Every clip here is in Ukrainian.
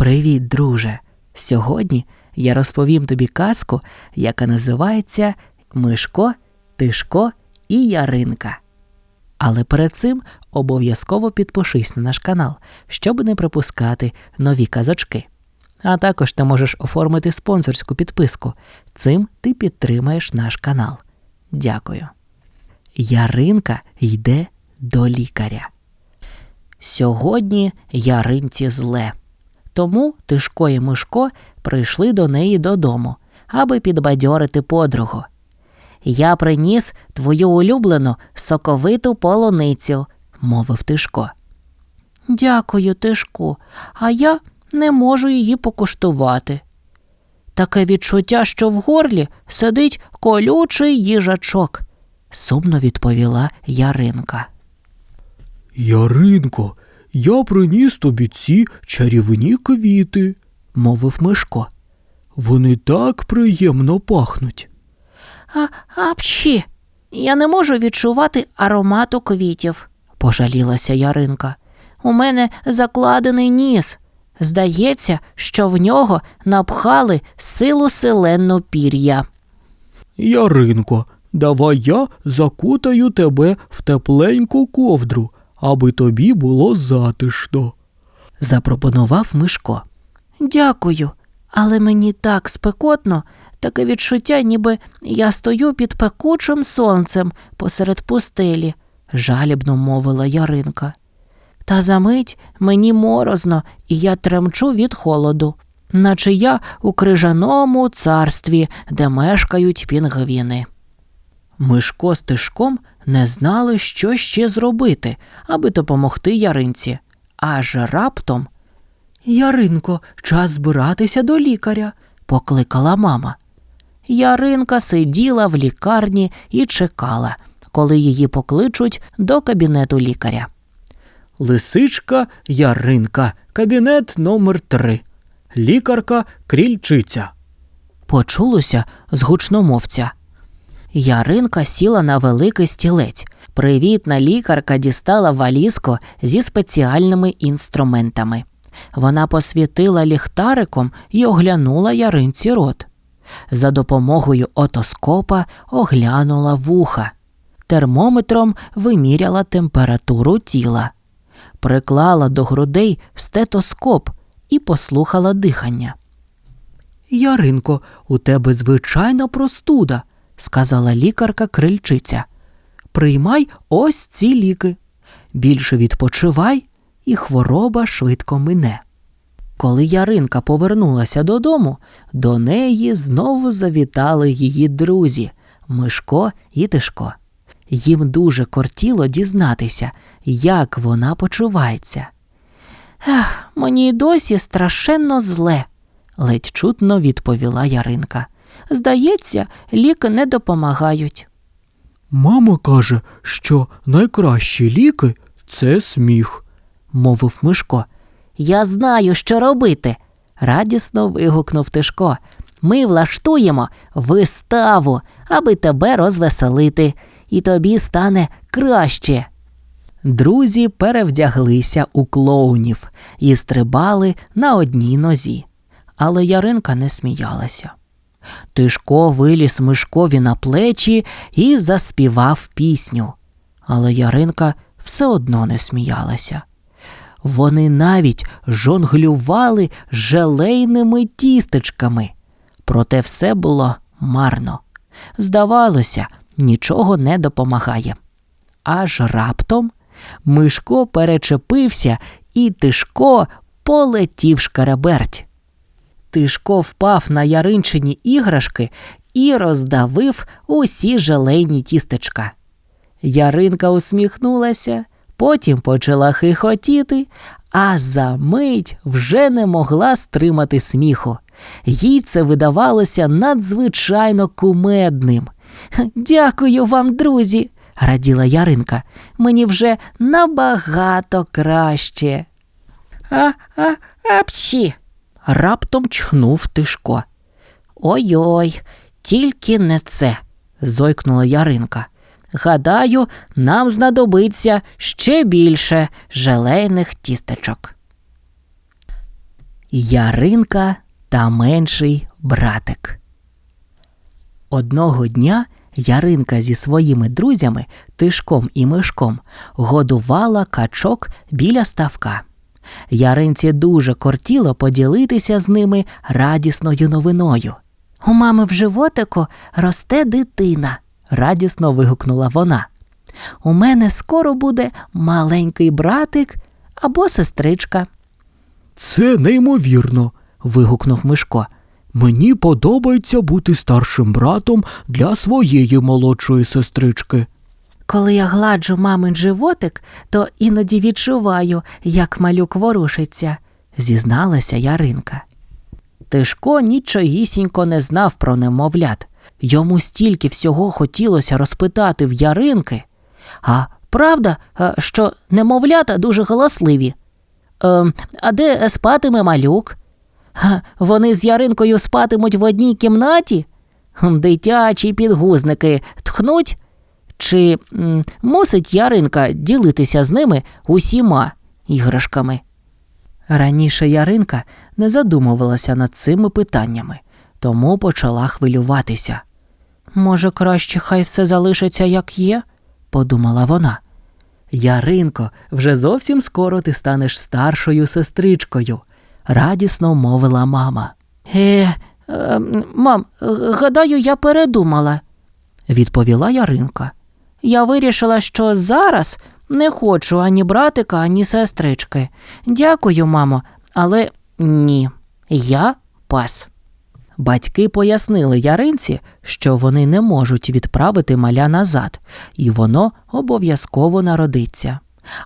Привіт, друже! Сьогодні я розповім тобі казку, яка називається Мишко, Тишко і Яринка. Але перед цим обов'язково підпишись на наш канал, щоб не пропускати нові казочки. А також ти можеш оформити спонсорську підписку. Цим ти підтримаєш наш канал. Дякую. Яринка йде до лікаря. Сьогодні Яринці зле. Тому Тишко і Мишко прийшли до неї додому, аби підбадьорити подругу. Я приніс твою улюблену соковиту полуницю, мовив Тишко. Дякую, Тишку, а я не можу її покуштувати. Таке відчуття, що в горлі сидить колючий їжачок, сумно відповіла Яринка. Яринко, я приніс тобі ці чарівні квіти, мовив Мишко. вони так приємно пахнуть. А апчі, я не можу відчувати аромату квітів, пожалілася Яринка. У мене закладений ніс. Здається, що в нього напхали силу селенну пір'я. Яринко, давай я закутаю тебе в тепленьку ковдру, аби тобі було затишно. запропонував Мишко. Дякую, але мені так спекотно, таке відчуття, ніби я стою під пекучим сонцем посеред пустелі, жалібно мовила Яринка. Та за мить мені морозно, і я тремчу від холоду, наче я у крижаному царстві, де мешкають пінгвіни. Мишко з тишком не знали, що ще зробити, аби допомогти Яринці. Аж раптом Яринко, час збиратися до лікаря, покликала мама. Яринка сиділа в лікарні і чекала, коли її покличуть до кабінету лікаря. Лисичка Яринка, кабінет номер три. Лікарка крільчиця. Почулося з гучномовця. Яринка сіла на великий стілець. Привітна лікарка дістала валізку зі спеціальними інструментами. Вона посвітила ліхтариком і оглянула яринці рот. За допомогою отоскопа оглянула вуха. Термометром виміряла температуру тіла, приклала до грудей стетоскоп і послухала дихання. Яринко, у тебе звичайна простуда, сказала лікарка крильчиця. Приймай ось ці ліки. Більше відпочивай, і хвороба швидко мине. Коли Яринка повернулася додому, до неї знову завітали її друзі Мишко і Тишко. Їм дуже кортіло дізнатися, як вона почувається. Ех, мені й досі страшенно зле, ледь чутно відповіла Яринка. Здається, ліки не допомагають. Мама каже, що найкращі ліки це сміх. мовив Мишко. Я знаю, що робити. радісно вигукнув Тишко. Ми влаштуємо виставу, аби тебе розвеселити, і тобі стане краще. Друзі перевдяглися у клоунів і стрибали на одній нозі. Але Яринка не сміялася. Тишко виліз Мишкові на плечі і заспівав пісню. Але Яринка все одно не сміялася. Вони навіть жонглювали желейними тістечками. Проте все було марно. Здавалося, нічого не допомагає. Аж раптом Мишко перечепився, і Тишко полетів шкараберть. Тишко впав на яринчині іграшки і роздавив усі желейні тістечка. Яринка усміхнулася, потім почала хихотіти, а за мить вже не могла стримати сміху. Їй це видавалося надзвичайно кумедним. Дякую вам, друзі, раділа Яринка. Мені вже набагато краще. А, а, апсі. Раптом чхнув Тишко. Ой-ой, тільки не це, зойкнула Яринка. Гадаю, нам знадобиться ще більше желейних тістечок. Яринка та менший братик. Одного дня Яринка зі своїми друзями Тишком і Мишком годувала качок біля ставка. Яринці дуже кортіло поділитися з ними радісною новиною. У мами в животику росте дитина, радісно вигукнула вона. У мене скоро буде маленький братик або сестричка. Це неймовірно. вигукнув Мишко. Мені подобається бути старшим братом для своєї молодшої сестрички. Коли я гладжу мамин животик, то іноді відчуваю, як малюк ворушиться, зізналася Яринка. Тишко нічогісінько не знав про немовлят. Йому стільки всього хотілося розпитати в Яринки. А правда, е, що немовлята дуже голосливі? Ем, а де спатиме малюк? Вони з Яринкою спатимуть в одній кімнаті? Дитячі підгузники тхнуть? Чи мусить Яринка ділитися з ними усіма іграшками? Раніше Яринка не задумувалася над цими питаннями, тому почала хвилюватися. Може, краще хай все залишиться як є, подумала вона. Яринко, вже зовсім скоро ти станеш старшою сестричкою, радісно мовила мама. Е, е мам, гадаю, я передумала, відповіла Яринка. Я вирішила, що зараз не хочу ані братика, ані сестрички. Дякую, мамо, але ні, я пас. Батьки пояснили Яринці, що вони не можуть відправити маля назад, і воно обов'язково народиться.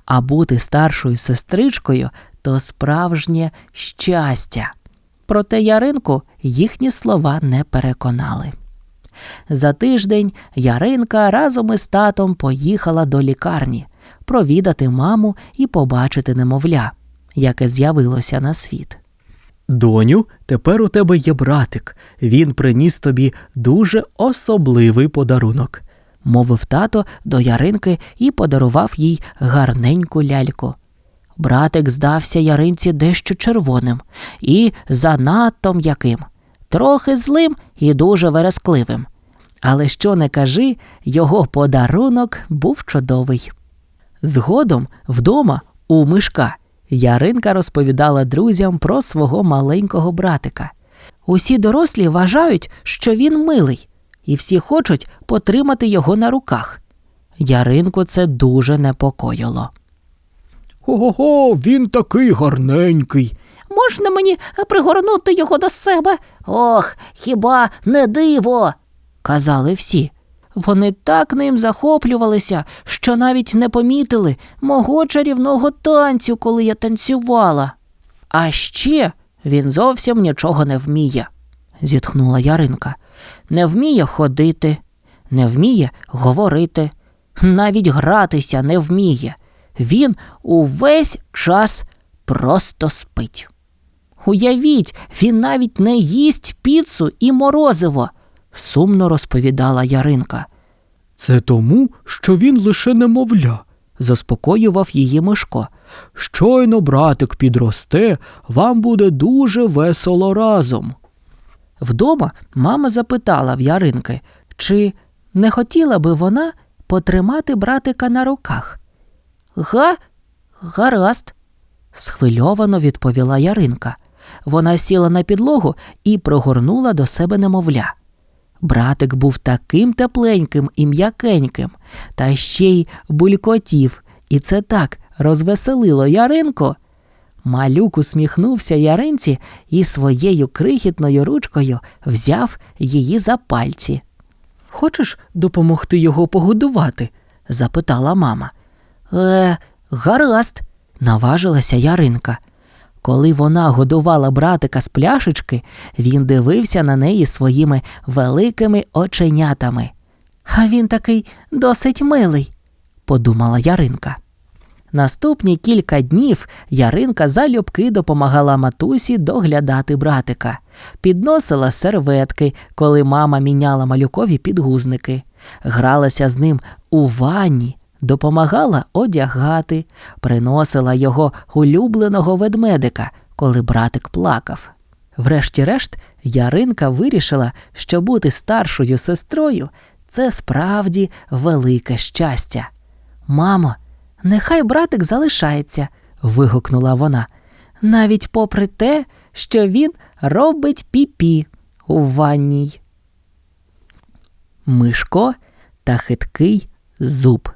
А бути старшою сестричкою то справжнє щастя. Проте Яринку їхні слова не переконали. За тиждень Яринка разом із татом поїхала до лікарні провідати маму і побачити немовля, яке з'явилося на світ. Доню, тепер у тебе є братик. Він приніс тобі дуже особливий подарунок. мовив тато до Яринки і подарував їй гарненьку ляльку. Братик здався Яринці дещо червоним і занадто м'яким, трохи злим і дуже верескливим. Але що не кажи, його подарунок був чудовий. Згодом вдома у мишка Яринка розповідала друзям про свого маленького братика. Усі дорослі вважають, що він милий, і всі хочуть потримати його на руках. Яринку це дуже непокоїло. Ого, він такий гарненький. Можна мені пригорнути його до себе? Ох, хіба не диво? казали всі. Вони так ним захоплювалися, що навіть не помітили мого чарівного танцю, коли я танцювала. А ще він зовсім нічого не вміє, зітхнула Яринка. Не вміє ходити, не вміє говорити, навіть гратися не вміє. Він увесь час просто спить. Уявіть, він навіть не їсть піцу і морозиво, сумно розповідала Яринка. Це тому, що він лише немовля, заспокоював її Мишко. Щойно братик підросте, вам буде дуже весело разом. Вдома мама запитала в Яринки, чи не хотіла би вона потримати братика на руках. Га, гаразд, схвильовано відповіла Яринка. Вона сіла на підлогу і прогорнула до себе немовля. Братик був таким тепленьким і м'якеньким, та ще й булькотів, і це так розвеселило Яринку. Малюк усміхнувся Яринці і своєю крихітною ручкою взяв її за пальці. Хочеш допомогти його погодувати? запитала мама. Е, гаразд, наважилася Яринка. Коли вона годувала братика з пляшечки, він дивився на неї своїми великими оченятами. А він такий досить милий, подумала Яринка. Наступні кілька днів Яринка залюбки допомагала матусі доглядати братика, підносила серветки, коли мама міняла малюкові підгузники, гралася з ним у ванні, допомагала одягати, приносила його улюбленого ведмедика, коли братик плакав. Врешті-решт, Яринка вирішила, що бути старшою сестрою це справді велике щастя. Мамо, нехай братик залишається, вигукнула вона, навіть попри те, що він робить піпі у ванній. Мишко та хиткий зуб.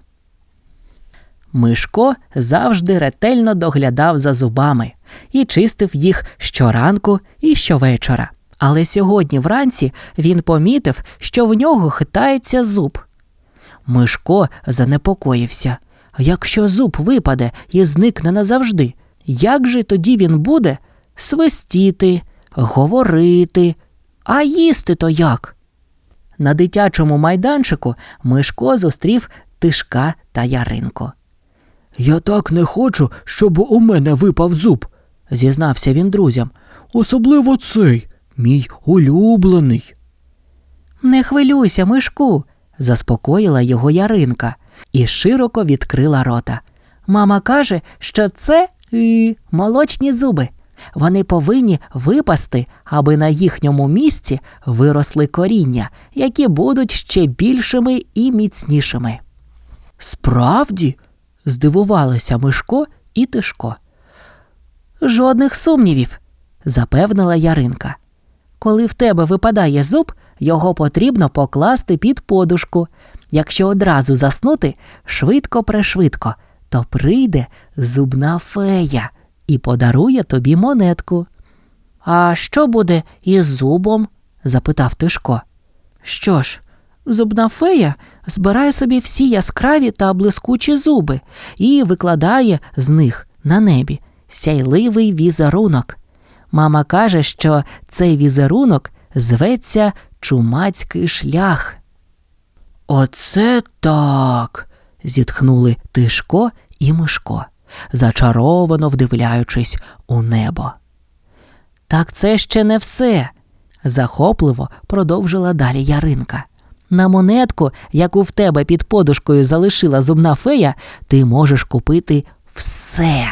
Мишко завжди ретельно доглядав за зубами і чистив їх щоранку і щовечора. Але сьогодні вранці він помітив, що в нього хитається зуб. Мишко занепокоївся. Якщо зуб випаде і зникне назавжди, як же тоді він буде свистіти, говорити, а їсти то як? На дитячому майданчику Мишко зустрів Тишка та Яринку. Я так не хочу, щоб у мене випав зуб, Зізнався він друзям. особливо цей, мій улюблений. Не хвилюйся, Мишку, заспокоїла його Яринка і широко відкрила рота. Мама каже, що це молочні зуби. Вони повинні випасти, аби на їхньому місці виросли коріння, які будуть ще більшими і міцнішими. Справді? Здивувалися Мишко і Тишко. Жодних сумнівів, запевнила Яринка. Коли в тебе випадає зуб, його потрібно покласти під подушку. Якщо одразу заснути швидко пришвидко, то прийде зубна фея і подарує тобі монетку. А що буде із зубом? запитав Тишко. Що ж, зубна фея збирає собі всі яскраві та блискучі зуби і викладає з них на небі сяйливий візерунок. Мама каже, що цей візерунок зветься чумацький шлях. Оце так. зітхнули Тишко і Мишко, зачаровано вдивляючись у небо. Так це ще не все, захопливо продовжила далі Яринка. На монетку, яку в тебе під подушкою залишила зубна фея, ти можеш купити все,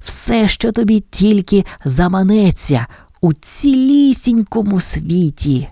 все, що тобі тільки заманеться у цілісінькому світі.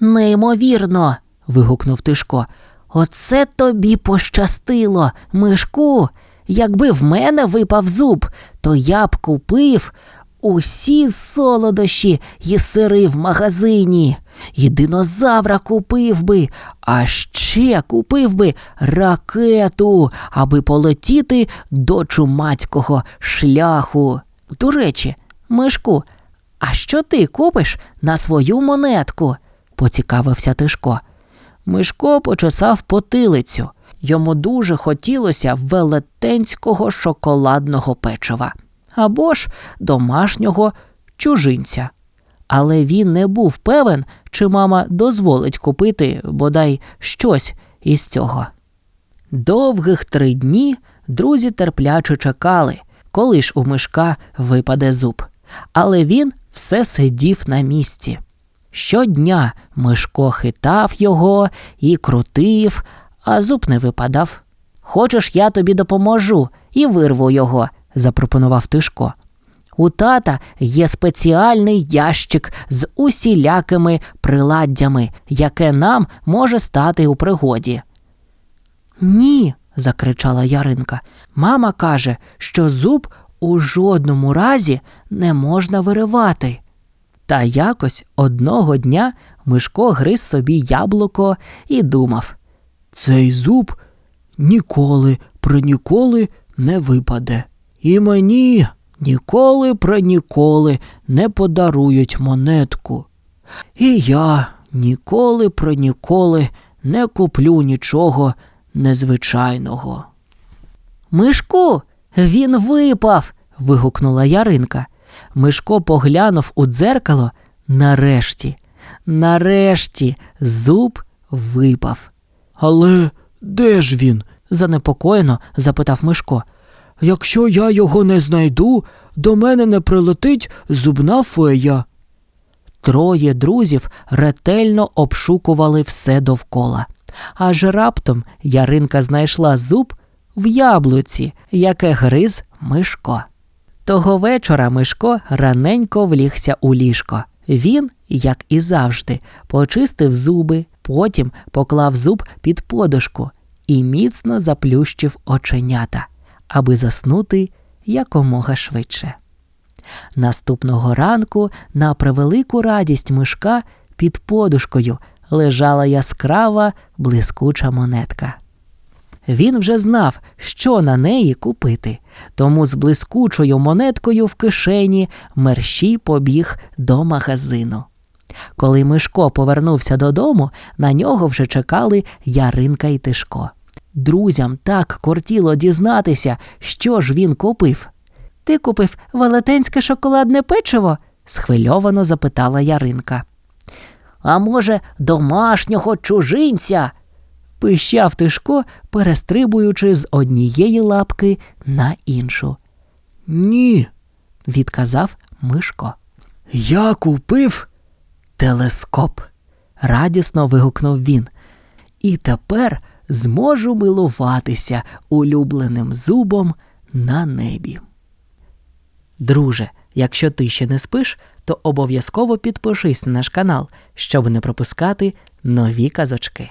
Неймовірно. вигукнув Тишко. Оце тобі пощастило, Мишку. Якби в мене випав зуб, то я б купив усі солодощі і сири в магазині, і динозавра купив би, а ще купив би ракету, аби полетіти до чумацького шляху. До речі, Мишку, а що ти купиш на свою монетку? поцікавився Тишко. Мишко почесав потилицю. Йому дуже хотілося велетенського шоколадного печива або ж домашнього чужинця. Але він не був певен, чи мама дозволить купити бодай щось із цього. Довгих три дні друзі терпляче чекали, коли ж у мишка випаде зуб. Але він все сидів на місці. Щодня Мишко хитав його і крутив, а зуб не випадав. Хочеш, я тобі допоможу і вирву його, запропонував Тишко. У тата є спеціальний ящик з усілякими приладдями, яке нам може стати у пригоді. Ні, закричала Яринка. Мама каже, що зуб у жодному разі не можна виривати. Та якось одного дня Мишко гриз собі яблуко і думав Цей зуб ніколи про ніколи не випаде. І мені ніколи про ніколи не подарують монетку. І я ніколи про ніколи не куплю нічого незвичайного. Мишку, він випав. вигукнула Яринка. Мишко поглянув у дзеркало. Нарешті, нарешті, зуб випав. Але де ж він? занепокоєно запитав Мишко. Якщо я його не знайду, до мене не прилетить зубна фея. Троє друзів ретельно обшукували все довкола. Аж раптом Яринка знайшла зуб в яблуці, яке гриз Мишко. Того вечора Мишко раненько влігся у ліжко. Він, як і завжди, почистив зуби, потім поклав зуб під подушку і міцно заплющив оченята, аби заснути якомога швидше. Наступного ранку, на превелику радість мишка, під подушкою лежала яскрава блискуча монетка. Він вже знав, що на неї купити, тому з блискучою монеткою в кишені мерщій побіг до магазину. Коли Мишко повернувся додому, на нього вже чекали Яринка і Тишко. Друзям так кортіло дізнатися, що ж він купив. Ти купив велетенське шоколадне печиво? схвильовано запитала Яринка. А може, домашнього чужинця? пищав Тишко, перестрибуючи з однієї лапки на іншу. Ні, Відказав Мишко. я купив. Телескоп. радісно вигукнув він. І тепер зможу милуватися улюбленим зубом на небі. Друже, якщо ти ще не спиш, то обов'язково підпишись на наш канал, щоб не пропускати нові казочки.